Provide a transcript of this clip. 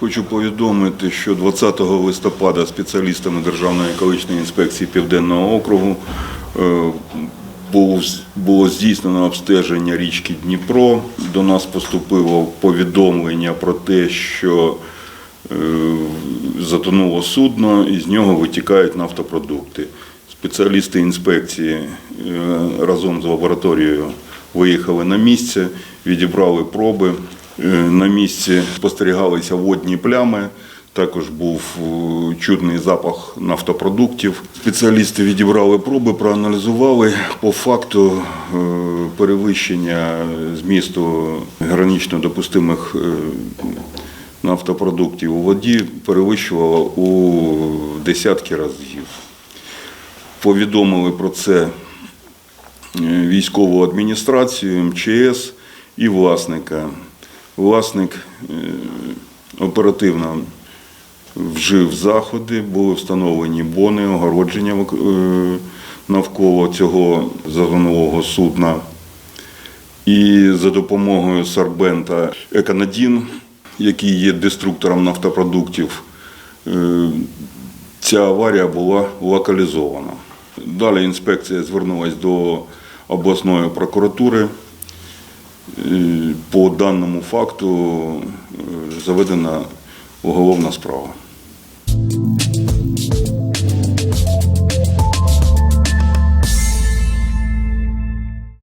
Хочу повідомити, що 20 листопада спеціалістами Державної екологічної інспекції Південного округу е, було здійснено обстеження річки Дніпро. До нас поступило повідомлення про те, що е, затонуло судно і з нього витікають нафтопродукти. Спеціалісти інспекції е, разом з лабораторією виїхали на місце, відібрали проби. Е, На місці спостерігалися водні плями. Також був е, чутний запах нафтопродуктів. Спеціалісти відібрали проби, проаналізували по факту е, перевищення змісту гранично допустимих нафтопродуктів у воді перевищувало у десятки разів. Повідомили про це військову адміністрацію, МЧС і власника. Власник е, оперативно вжив заходи, були встановлені бони, огородження е, навколо цього загонового судна. І за допомогою сорбента Еканадін, який є деструктором нафтопродуктів, е, ця аварія була локалізована. Далі інспекція звернулася до обласної прокуратури. По даному факту е, заведена уголовна справа.